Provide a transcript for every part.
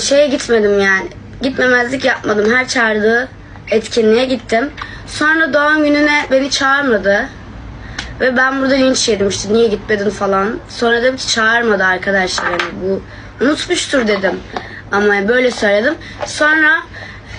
şeye gitmedim yani. Gitmemezlik yapmadım. Her çağırdığı etkinliğe gittim. Sonra doğum gününe beni çağırmadı. Ve ben burada linç yedim işte niye gitmedin falan. Sonra dedim ki çağırmadı arkadaşlar yani bu unutmuştur dedim. Ama böyle söyledim. Sonra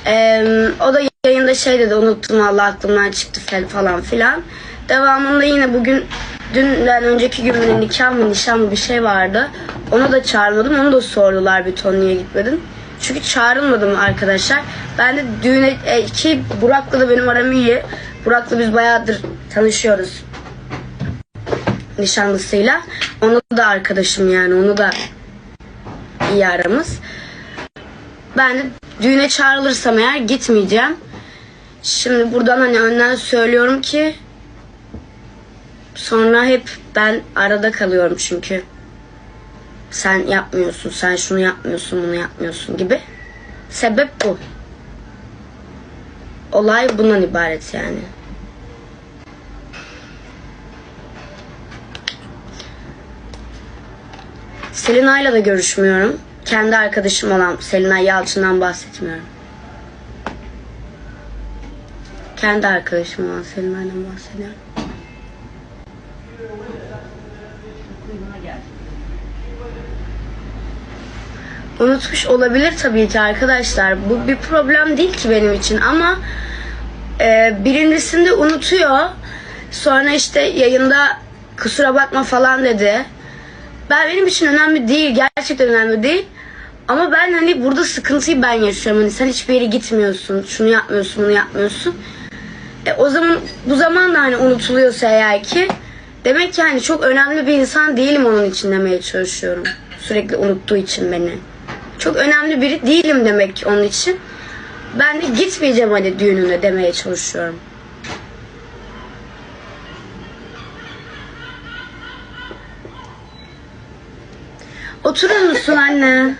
e, o da yayında şey dedi unuttum Allah aklımdan çıktı falan filan. Devamında yine bugün dünden önceki gün mü nikah mı nişan mı bir şey vardı. Onu da çağırmadım. Onu da sordular bir ton niye gitmedin. Çünkü çağrılmadım arkadaşlar. Ben de düğüne e, ki Burak'la da benim aram iyi. Burak'la biz bayağıdır tanışıyoruz nişanlısıyla. Onu da arkadaşım yani onu da iyi aramız. Ben de düğüne çağrılırsam eğer gitmeyeceğim. Şimdi buradan hani önden söylüyorum ki sonra hep ben arada kalıyorum çünkü. Sen yapmıyorsun, sen şunu yapmıyorsun, bunu yapmıyorsun gibi. Sebep bu. Olay bundan ibaret yani. Selina'yla da görüşmüyorum. Kendi arkadaşım olan Selina Yalçın'dan bahsetmiyorum. Kendi arkadaşım olan Selina'dan bahsediyorum. Unutmuş olabilir tabii ki arkadaşlar. Bu bir problem değil ki benim için ama e, birincisinde unutuyor. Sonra işte yayında kusura bakma falan dedi. Ben benim için önemli değil. Gerçekten önemli değil. Ama ben hani burada sıkıntıyı ben yaşıyorum. Hani sen hiçbir yere gitmiyorsun. Şunu yapmıyorsun, bunu yapmıyorsun. E, o zaman bu zaman da hani unutuluyorsa eğer ki demek ki hani çok önemli bir insan değilim onun için demeye çalışıyorum. Sürekli unuttuğu için beni. Çok önemli biri değilim demek onun için. Ben de gitmeyeceğim hani düğününe demeye çalışıyorum. Oturur musun anne?